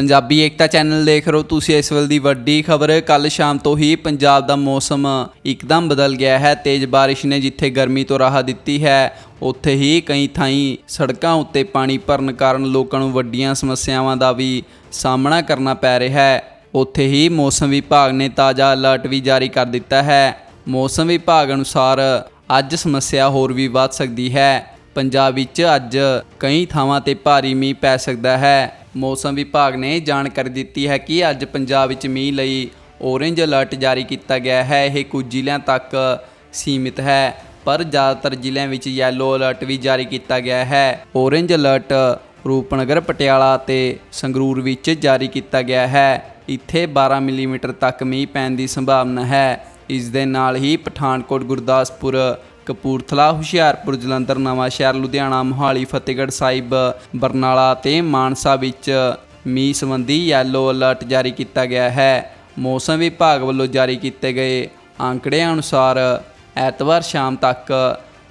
ਪੰਜਾਬੀ ਏਕਤਾ channel ਦੇਖ ਰਹੇ ਹੋ ਤੁਸੀਂ ਇਸ ਵੇਲੇ ਦੀ ਵੱਡੀ ਖਬਰ। ਕੱਲ ਸ਼ਾਮ ਤੋਂ ਹੀ ਪੰਜਾਬ ਦਾ ਮੌਸਮ ਇੱਕਦਮ ਬਦਲ ਗਿਆ ਹੈ। ਤੇਜ਼ ਬਾਰਿਸ਼ ਨੇ ਜਿੱਥੇ ਗਰਮੀ ਤੋਂ ਰਾਹਤ ਦਿੱਤੀ ਹੈ, ਉੱਥੇ ਹੀ ਕਈ ਥਾਈਂ ਸੜਕਾਂ ਉੱਤੇ ਪਾਣੀ ਭਰਨ ਕਾਰਨ ਲੋਕਾਂ ਨੂੰ ਵੱਡੀਆਂ ਸਮੱਸਿਆਵਾਂ ਦਾ ਵੀ ਸਾਹਮਣਾ ਕਰਨਾ ਪੈ ਰਿਹਾ ਹੈ। ਉੱਥੇ ਹੀ ਮੌਸਮ ਵਿਭਾਗ ਨੇ ਤਾਜ਼ਾ ਅਲਰਟ ਵੀ ਜਾਰੀ ਕਰ ਦਿੱਤਾ ਹੈ। ਮੌਸਮ ਵਿਭਾਗ ਅਨੁਸਾਰ ਅੱਜ ਸਮੱਸਿਆ ਹੋਰ ਵੀ ਵੱਧ ਸਕਦੀ ਹੈ। ਪੰਜਾਬ ਵਿੱਚ ਅੱਜ ਕਈ ਥਾਵਾਂ ਤੇ ਭਾਰੀ ਮੀਂਹ ਪੈ ਸਕਦਾ ਹੈ। ਮੌਸਮ ਵਿਭਾਗ ਨੇ ਜਾਣਕਾਰੀ ਦਿੱਤੀ ਹੈ ਕਿ ਅੱਜ ਪੰਜਾਬ ਵਿੱਚ ਮੀਂਹ ਲਈ ਔਰੇਂਜ ਅਲਰਟ ਜਾਰੀ ਕੀਤਾ ਗਿਆ ਹੈ। ਇਹ ਕੁਝ ਜ਼ਿਲ੍ਹਿਆਂ ਤੱਕ ਸੀਮਿਤ ਹੈ, ਪਰ ਜ਼ਿਆਦਾਤਰ ਜ਼ਿਲ੍ਹਿਆਂ ਵਿੱਚ ਯੈਲੋ ਅਲਰਟ ਵੀ ਜਾਰੀ ਕੀਤਾ ਗਿਆ ਹੈ। ਔਰੇਂਜ ਅਲਰਟ ਰੂਪਨਗਰ, ਪਟਿਆਲਾ ਤੇ ਸੰਗਰੂਰ ਵਿੱਚ ਜਾਰੀ ਕੀਤਾ ਗਿਆ ਹੈ। ਇੱਥੇ 12 ਮਿਲੀਮੀਟਰ ਤੱਕ ਮੀਂਹ ਪੈਣ ਦੀ ਸੰਭਾਵਨਾ ਹੈ। ਇਸ ਦੇ ਨਾਲ ਹੀ ਪਠਾਨਕੋਟ, ਗੁਰਦਾਸਪੁਰ ਕਪੂਰਥਲਾ, ਹੁਸ਼ਿਆਰਪੁਰ, ਜਲੰਧਰ ਨਵਾਂਸ਼ਹਿਰ ਲੁਧਿਆਣਾ, ਮੋਹਾਲੀ, ਫਤਿਹਗੜ੍ਹ ਸਾਹਿਬ, ਬਰਨਾਲਾ ਤੇ ਮਾਨਸਾ ਵਿੱਚ ਮੀਂਹ ਸੰਬੰਧੀ ਯੈਲੋ ਅਲਰਟ ਜਾਰੀ ਕੀਤਾ ਗਿਆ ਹੈ। ਮੌਸਮ ਵਿਭਾਗ ਵੱਲੋਂ ਜਾਰੀ ਕੀਤੇ ਗਏ ਅੰਕੜਿਆਂ ਅਨੁਸਾਰ ਐਤਵਾਰ ਸ਼ਾਮ ਤੱਕ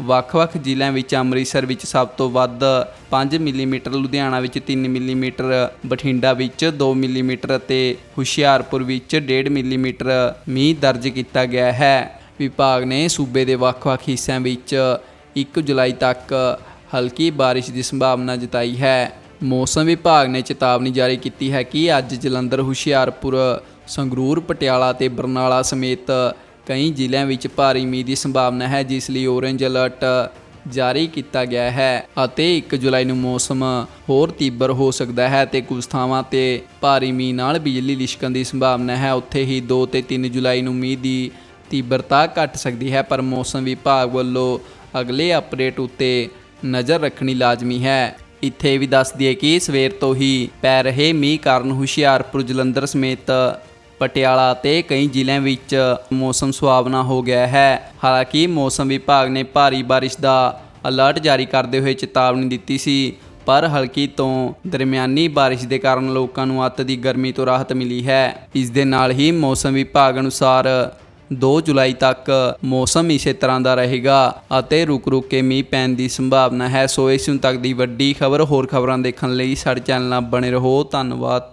ਵੱਖ-ਵੱਖ ਜ਼ਿਲ੍ਹਿਆਂ ਵਿੱਚ ਅੰਮ੍ਰਿਤਸਰ ਵਿੱਚ ਸਭ ਤੋਂ ਵੱਧ 5 ਮਿਲੀਮੀਟਰ, ਲੁਧਿਆਣਾ ਵਿੱਚ 3 ਮਿਲੀਮੀਟਰ, ਬਠਿੰਡਾ ਵਿੱਚ 2 ਮਿਲੀਮੀਟਰ ਅਤੇ ਹੁਸ਼ਿਆਰਪੁਰ ਵਿੱਚ 1.5 ਮਿਲੀਮੀਟਰ ਮੀਂਹ ਦਰਜ ਕੀਤਾ ਗਿਆ ਹੈ। ਵਿਭਾਗ ਨੇ ਸੂਬੇ ਦੇ ਵੱਖ-ਵੱਖ ਹਿੱਸਿਆਂ ਵਿੱਚ 1 ਜੁਲਾਈ ਤੱਕ ਹਲਕੀ ਬਾਰਿਸ਼ ਦੀ ਸੰਭਾਵਨਾ ਜਤਾਈ ਹੈ। ਮੌਸਮ ਵਿਭਾਗ ਨੇ ਚੇਤਾਵਨੀ ਜਾਰੀ ਕੀਤੀ ਹੈ ਕਿ ਅੱਜ ਜਲੰਧਰ, ਹੁਸ਼ਿਆਰਪੁਰ, ਸੰਗਰੂਰ, ਪਟਿਆਲਾ ਤੇ ਬਰਨਾਲਾ ਸਮੇਤ ਕਈ ਜ਼ਿਲ੍ਹਿਆਂ ਵਿੱਚ ਭਾਰੀ ਮੀਂਹ ਦੀ ਸੰਭਾਵਨਾ ਹੈ, ਜਿਸ ਲਈ ਔਰੇਂਜ ਅਲਰਟ ਜਾਰੀ ਕੀਤਾ ਗਿਆ ਹੈ ਅਤੇ 1 ਜੁਲਾਈ ਨੂੰ ਮੌਸਮ ਹੋਰ ਤੀਬਰ ਹੋ ਸਕਦਾ ਹੈ ਤੇ ਕੁਝ ਥਾਵਾਂ ਤੇ ਭਾਰੀ ਮੀਂਹ ਨਾਲ ਬਿਜਲੀ ਲਿਸ਼ਕਣ ਦੀ ਸੰਭਾਵਨਾ ਹੈ। ਉੱਥੇ ਹੀ 2 ਤੇ 3 ਜੁਲਾਈ ਨੂੰ ਮੀਂਹ ਦੀ ਤੀਬਰਤਾ ਘਟ ਸਕਦੀ ਹੈ, ਪਰ ਮੌਸਮ ਵਿਭਾਗ ਵੱਲੋਂ ਅਗਲੇ ਅਪਡੇਟ ਉੱਤੇ ਨਜ਼ਰ ਰੱਖਣੀ ਲਾਜ਼ਮੀ ਹੈ। ਇੱਥੇ ਵੀ ਦੱਸ ਦਈਏ ਕਿ ਸਵੇਰ ਤੋਂ ਹੀ ਪੈ ਰਹੇ ਮੀਂਹ ਕਾਰਨ ਹੁਸ਼ਿਆਰਪੁਰ, ਜਲੰਧਰ ਸਮੇਤ ਪਟਿਆਲਾ ਤੇ ਕਈ ਜ਼ਿਲ੍ਹਿਆਂ ਵਿੱਚ ਮੌਸਮ ਸੁਹਾਵਣਾ ਹੋ ਗਿਆ ਹੈ। ਹਾਲਾਂਕਿ ਮੌਸਮ ਵਿਭਾਗ ਨੇ ਭਾਰੀ ਬਾਰਿਸ਼ ਦਾ ਅਲਰਟ ਜਾਰੀ ਕਰਦੇ ਹੋਏ ਚੇਤਾਵਨੀ ਦਿੱਤੀ ਸੀ, ਪਰ ਹਲਕੀ ਤੋਂ ਦਰਮਿਆਨੀ ਬਾਰਿਸ਼ ਦੇ ਕਾਰਨ ਲੋਕਾਂ ਨੂੰ ਅੱਤ ਦੀ ਗਰਮੀ ਤੋਂ ਰਾਹਤ ਮਿਲੀ ਹੈ। ਇਸ ਦੇ ਨਾਲ ਹੀ ਮੌਸਮ ਵਿਭਾਗ ਅਨੁਸਾਰ 2 ਜੁਲਾਈ ਤੱਕ ਮੌਸਮ ਇਸੇ ਤਰ੍ਹਾਂ ਦਾ ਰਹੇਗਾ ਅਤੇ ਰੁਕ-ਰੁਕ ਕੇ ਮੀਂਹ ਪੈਣ ਦੀ ਸੰਭਾਵਨਾ ਹੈ। ਸੋ ਇਸ ਨੂੰ ਤੱਕ ਦੀ ਵੱਡੀ ਖਬਰ ਹੋਰ ਖਬਰਾਂ ਦੇਖਣ ਲਈ ਸਾਡੇ ਚੈਨਲ ਨਾਲ ਬਣੇ ਰਹੋ। ਧੰਨਵਾਦ।